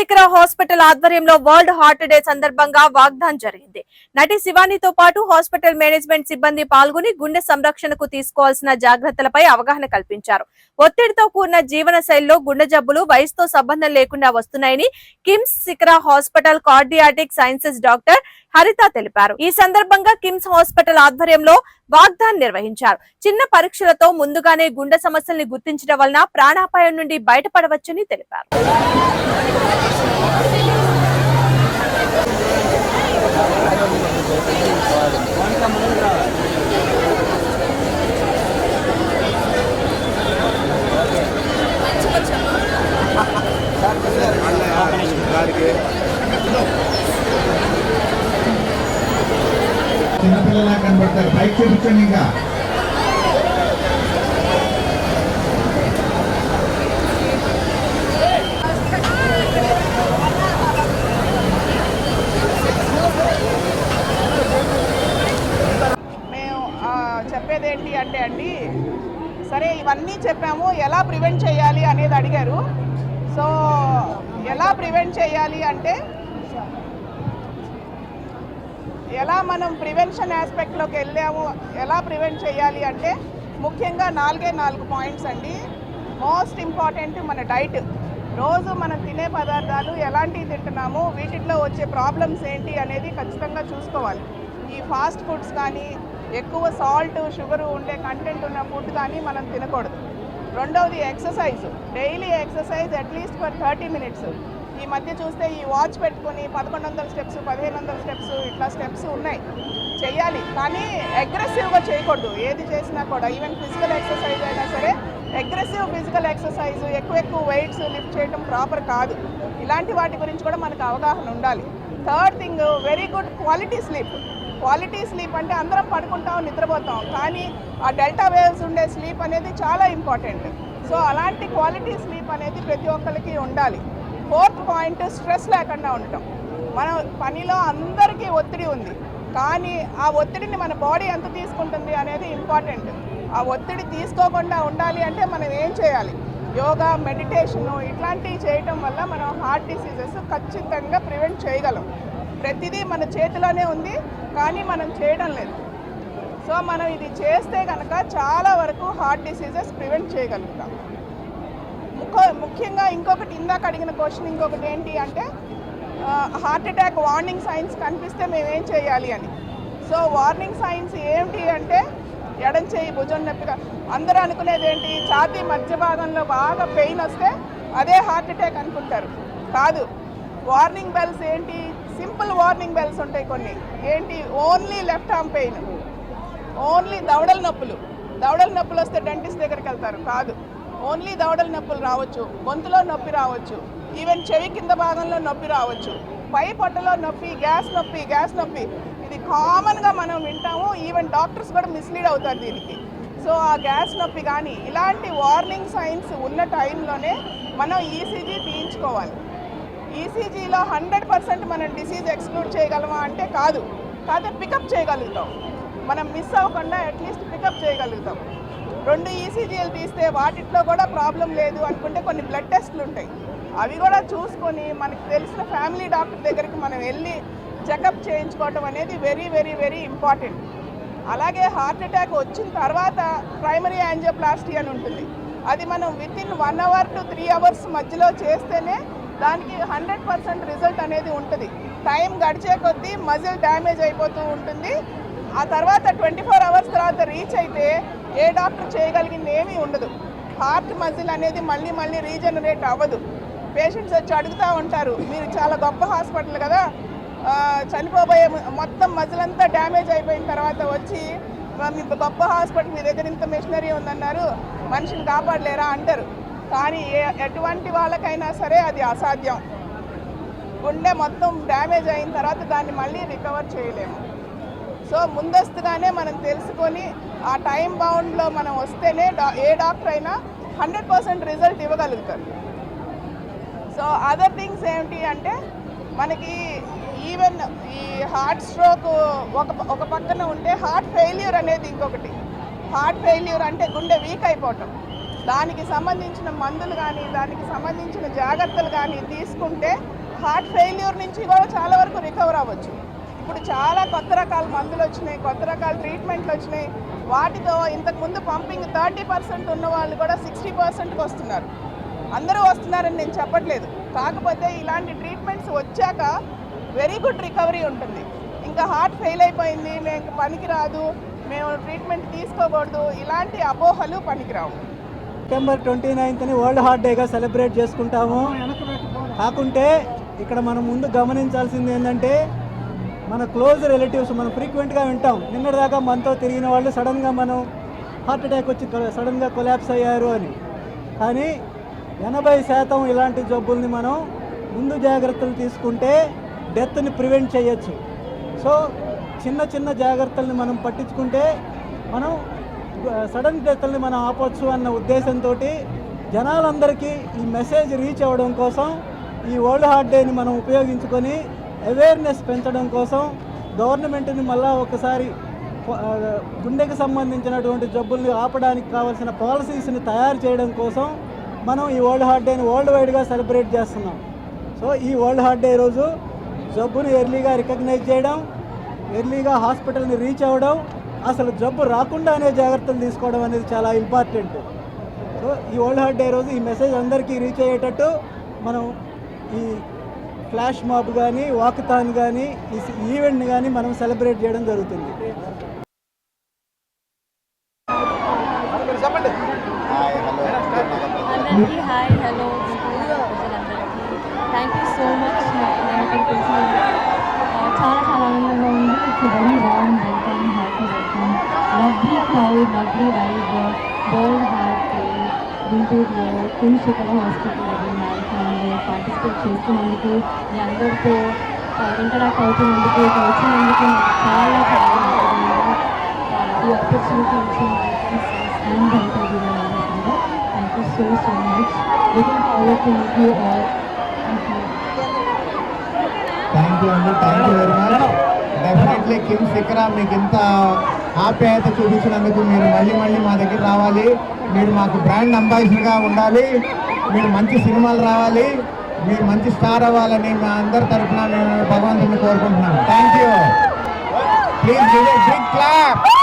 Chandrasekhara hospital ఆధ్వర్యంలో world heart day సందర్భంగా వాగ్దాన్ జరిగింది. నటి శివానితో పాటు హాస్పిటల్ మేనేజ్మెంట్ సిబ్బంది పాల్గొని గుండె సంరక్షణకు తీసుకోవాల్సిన జాగ్రత్తలపై అవగాహన కల్పించారు. ఒత్తిడితో కూడిన జీవన శైలిలో గుండె జబ్బులు వయసుతో సంబంధం లేకుండా వస్తున్నాయని KIMS Shikhara hospital cardiac sciences doctor Haritha తెలిపారు. ఈ సందర్భంగా కిమ్స్ హాస్పిటల్ ఆధ్వర్యంలో వాగ్దాన్ నిర్వహించారు. చిన్న పరీక్షలతో ముందుగానే గుండె సమస్యల్ని గుర్తించడం వలన ప్రాణాపాయం నుండి బయటపడవచ్చని తెలిపారు. కనబడతారు. బైక్ చూపించండి ఇంకా. మేము చెప్పేది ఏంటి అంటే అండి సరే ఇవన్నీ చెప్పాము. ఎలా ప్రివెంట్ చేయాలి అనేది అడిగారు. సో ఎలా ప్రివెంట్ చేయాలి అంటే ఎలా మనం ప్రివెన్షన్ ఆస్పెక్ట్లోకి వెళ్ళాము ఎలా ప్రివెంట్ చేయాలి అంటే ముఖ్యంగా నాలుగే నాలుగు పాయింట్స్ అండి. మోస్ట్ ఇంపార్టెంట్ మన డైట్ రోజు మనం తినే పదార్థాలు ఎలాంటివి తింటున్నాము వీటిలో వచ్చే ప్రాబ్లమ్స్ ఏంటి అనేది ఖచ్చితంగా చూసుకోవాలి. ఈ ఫాస్ట్ ఫుడ్స్ కానీ ఎక్కువ సాల్ట్ షుగర్ ఉండే కంటెంట్ ఉన్న ఫుడ్ కానీ మనం తినకూడదు. రెండవది exercise daily exercise at least for thirty minutes ఈ మధ్య చూస్తే ఈ వాచ్ పెట్టుకొని పదకొండు వందల స్టెప్స్ పదిహేను వందల స్టెప్స్ ఇట్లా స్టెప్స్ ఉన్నాయి. చేయాలి కానీ అగ్రెసివ్గా చేయకూడదు. ఏది చేసినా కూడా. ఈవెన్ ఫిజికల్ ఎక్సర్సైజ్ అయినా సరే అగ్రెసివ్ ఫిజికల్ ఎక్సర్సైజ్ ఎక్కువ ఎక్కువ వెయిట్స్ లిఫ్ట్ చేయడం ప్రాపర్ కాదు. ఇలాంటి వాటి గురించి కూడా మనకు అవగాహన ఉండాలి. Third thing very good quality sleep quality sleep అంటే అందరం పడుకుంటాం నిద్రపోతాం. కానీ ఆ డెల్టా వేవ్స్ ఉండే స్లీప్ అనేది చాలా ఇంపార్టెంట్ సో అలాంటి క్వాలిటీ స్లీప్ అనేది ప్రతి ఒక్కరికి ఉండాలి. ఫోర్త్ పాయింట్ స్ట్రెస్ లేకుండా ఉండటం. మన పనిలో అందరికీ ఒత్తిడి ఉంది. కానీ ఆ ఒత్తిడిని మన బాడీ ఎంత తీసుకుంటుంది అనేది ఇంపార్టెంట్. ఆ ఒత్తిడి తీసుకోకుండా ఉండాలి అంటే మనం ఏం చేయాలి? యోగా మెడిటేషను ఇట్లాంటివి చేయటం వల్ల మనం హార్ట్ డిసీజెస్ ఖచ్చితంగా ప్రివెంట్ చేయగలం. ప్రతిదీ మన చేతిలోనే ఉంది కానీ మనం చేయడం లేదు. సో మనం ఇది చేస్తే కనుక చాలా వరకు హార్ట్ డిసీజెస్ ప్రివెంట్ చేయగలుగుతాం. ముఖ్యంగా ఇంకొకటి ఇందాక అడిగిన క్వశ్చన్ ఇంకొకటి ఏంటి అంటే హార్ట్ అటాక్ వార్నింగ్ సైన్స్ కనిపిస్తే మేమేం చేయాలి అని. సో వార్నింగ్ సైన్స్ ఏంటి అంటే ఎడం చేయి భుజం నొప్పిగా. అందరూ అనుకునేది ఏంటి? ఛాతీ మధ్య భాగంలో బాగా పెయిన్ వస్తే అదే హార్ట్ అటాక్ అనుకుంటారు. కాదు. వార్నింగ్ బెల్స్ ఏంటి? సింపుల్ వార్నింగ్ బెల్స్ ఉంటాయి కొన్ని. ఏంటి? Only left arm pain only దవడల నొప్పులు. దవడల నొప్పులు వస్తే డెంటిస్ట్ దగ్గరికి వెళ్తారు. కాదు. ఓన్లీ దవడల నొప్పులు రావచ్చు గొంతులో నొప్పి రావచ్చు ఈవెన్ చెవి కింద భాగంలో నొప్పి రావచ్చు పై పొట్టలో నొప్పి గ్యాస్ నొప్పి గ్యాస్ నొప్పి ఇది కామన్గా మనం వింటాము ఈవెన్ డాక్టర్స్ కూడా మిస్లీడ్ అవుతారు దీనికి. సో ఆ గ్యాస్ నొప్పి కానీ ఇలాంటి వార్నింగ్ సైన్స్ ఉన్న టైంలోనే మనం ఈసీజీ తీయించుకోవాలి. ఈసీజీలో హండ్రెడ్ పర్సెంట్ మనం డిసీజ్ ఎక్స్క్లూడ్ చేయగలమా అంటే కాదు కాకపోతే పికప్ చేయగలుగుతాం. మనం మిస్ అవ్వకుండా అట్లీస్ట్ పికప్ చేయగలుగుతాం. రెండు ఈసీజీలు తీస్తే వాటిట్లో కూడా ప్రాబ్లం లేదు అనుకుంటే కొన్ని బ్లడ్ టెస్ట్లు ఉంటాయి. అవి కూడా చూసుకొని మనకు తెలిసిన ఫ్యామిలీ డాక్టర్ దగ్గరికి మనం వెళ్ళి చెకప్ చేయించుకోవటం అనేది వెరీ వెరీ వెరీ ఇంపార్టెంట్ అలాగే హార్ట్ అటాక్ వచ్చిన తర్వాత ప్రైమరీ యాంజియోప్లాస్టీ అని ఉంటుంది. అది మనం within one hour to three hours మధ్యలో చేస్తేనే దానికి హండ్రెడ్ పర్సెంట్ రిజల్ట్ అనేది ఉంటుంది. టైం గడిచే కొద్దీ మజిల్ డ్యామేజ్ అయిపోతూ ఉంటుంది. ఆ తర్వాత ట్వంటీ ఫోర్ అవర్స్ తర్వాత రీచ్ అయితే ఏ డాక్టర్ చేయగలిగింది ఏమీ ఉండదు. హార్ట్ మజిల్ అనేది మళ్ళీ మళ్ళీ రీజనరేట్ అవ్వదు. పేషెంట్స్ వచ్చి అడుగుతూ ఉంటారు మీరు చాలా గొప్ప హాస్పిటల్ కదా చనిపోబోయే మొత్తం మజిల్ అంతా డ్యామేజ్ అయిపోయిన తర్వాత వచ్చి మీ గొప్ప హాస్పిటల్ మీ దగ్గర ఇంత మిషనరీ ఉందన్నారు మనిషిని కాపాడలేరా? అంటారు. కానీ ఏ ఎటువంటి వాళ్ళకైనా సరే అది అసాధ్యం. గుండె మొత్తం డ్యామేజ్ అయిన తర్వాత దాన్ని మళ్ళీ రికవర్ చేయలేము. సో ముందస్తుగానే మనం తెలుసుకొని ఆ టైం బౌండ్లో మనం వస్తేనే డా- ఏ డాక్టర్ అయినా హండ్రెడ్ పర్సెంట్ రిజల్ట్ ఇవ్వగలుగుతారు సో అదర్ థింగ్స్ ఏంటి అంటే మనకి ఈవెన్ ఈ హార్ట్ స్ట్రోక్ ఒక ఒక పక్కన ఉంటే హార్ట్ ఫెయిల్యూర్ అనేది ఇంకొకటి. హార్ట్ ఫెయిల్యూర్ అంటే గుండె వీక్ అయిపోవటం. దానికి సంబంధించిన మందులు కానీ దానికి సంబంధించిన జాగ్రత్తలు కానీ తీసుకుంటే హార్ట్ ఫెయిల్యూర్ నుంచి కూడా చాలా వరకు రికవర్ అవ్వచ్చు. ఇప్పుడు చాలా కొత్త రకాల మందులు వచ్చినాయి కొత్త రకాల ట్రీట్మెంట్లు వచ్చినాయి. వాటితో ఇంతకుముందు పంపింగ్ థర్టీ పర్సెంట్ ఉన్న వాళ్ళు కూడా సిక్స్టీ పర్సెంట్కి వస్తున్నారు. అందరూ వస్తున్నారని నేను చెప్పట్లేదు. కాకపోతే ఇలాంటి ట్రీట్మెంట్స్ వచ్చాక వెరీ గుడ్ రికవరీ ఉంటుంది. ఇంకా హార్ట్ ఫెయిల్ అయిపోయింది మేము పనికిరాదు మేము ట్రీట్మెంట్ తీసుకోకూడదు ఇలాంటి అపోహలు పనికిరావు. సెప్టెంబర్ ట్వంటీ నైన్త్ని వరల్డ్ హార్ట్ డేగా సెలబ్రేట్ చేసుకుంటాము. కాకుంటే ఇక్కడ మనం ముందు గమనించాల్సింది ఏంటంటే మన క్లోజ్ రిలేటివ్స్ మనం ఫ్రీక్వెంట్గా వింటాం. నిన్నటిదాకా మనతో తిరిగిన వాళ్ళు సడన్గా మనం హార్ట్ అటాక్ వచ్చి సడన్గా కొలాప్స్ అయ్యారు అని. కానీ ఎనభై శాతం ఇలాంటి జబ్బుల్ని మనం ముందు జాగ్రత్తలు తీసుకుంటే డెత్ని ప్రివెంట్ చేయొచ్చు. సో చిన్న చిన్న జాగ్రత్తల్ని మనం పట్టించుకుంటే మనం సడన్ డెత్ని మనం ఆపొచ్చు అన్న ఉద్దేశంతో జనాలందరికీ ఈ మెసేజ్ రీచ్ అవ్వడం కోసం ఈ వరల్డ్ హార్ట్ డేని మనం ఉపయోగించుకొని అవేర్నెస్ పెంచడం కోసం గవర్నమెంట్ని మళ్ళా ఒకసారి గుండెకి సంబంధించినటువంటి జబ్బుల్ని ఆపడానికి కావాల్సిన పాలసీస్ని తయారు చేయడం కోసం మనం ఈ వరల్డ్ హార్ట్ డేని వరల్డ్ వైడ్గా సెలబ్రేట్ చేస్తున్నాం. సో ఈ వరల్డ్ హార్ట్ డే రోజు జబ్బును ఎర్లీగా రికగ్నైజ్ చేయడం ఎర్లీగా హాస్పిటల్ని రీచ్ అవ్వడం అసలు జబ్బు రాకుండానే జాగ్రత్తలు తీసుకోవడం అనేది చాలా ఇంపార్టెంట్. సో ఈ వరల్డ్ హార్ట్ డే రోజు ఈ మెసేజ్ అందరికీ రీచ్ అయ్యేటట్టు మనం ఈ ఫ్లాష్ మాబ్ కానీ వాకథాన్ కానీ ఈ ఈవెంట్ని కానీ మనం సెలబ్రేట్ చేయడం జరుగుతుంది. అందరికీ hi hello. Thank you so much. చాలా చాలా ఆనందంగా ఉంది. It's very warm welcome happy welcome lovely crowd lovely vibe world heart day గుంటూరులో కుంశికల హాస్పిటల్లో మ్యారథాన్లో పార్టిసిపేట్ చేస్తున్నందుకు మీ అందరితో ఇంటరాక్ట్ అవుతున్నందుకు ఇక్కడ వచ్చినందుకు నాకు చాలా చాలా ఈ ఆపర్చునిటీ ఇచ్చిన thank you so so much looking forward to meet you all thank you thank you అండి thank you very much definitely KIMS Shikhara మీకు ఇంత ఆప్యాయత చూపించినందుకు మీరు మళ్ళీ మళ్ళీ మా దగ్గర రావాలి. మీరు మాకు బ్రాండ్ అంబాసిడర్గా ఉండాలి. మీరు మంచి సినిమాలు రావాలి. మీరు మంచి స్టార్ అవ్వాలని మా అందరి తరఫున మేము భగవంతుని కోరుకుంటున్నాను thank you please big clap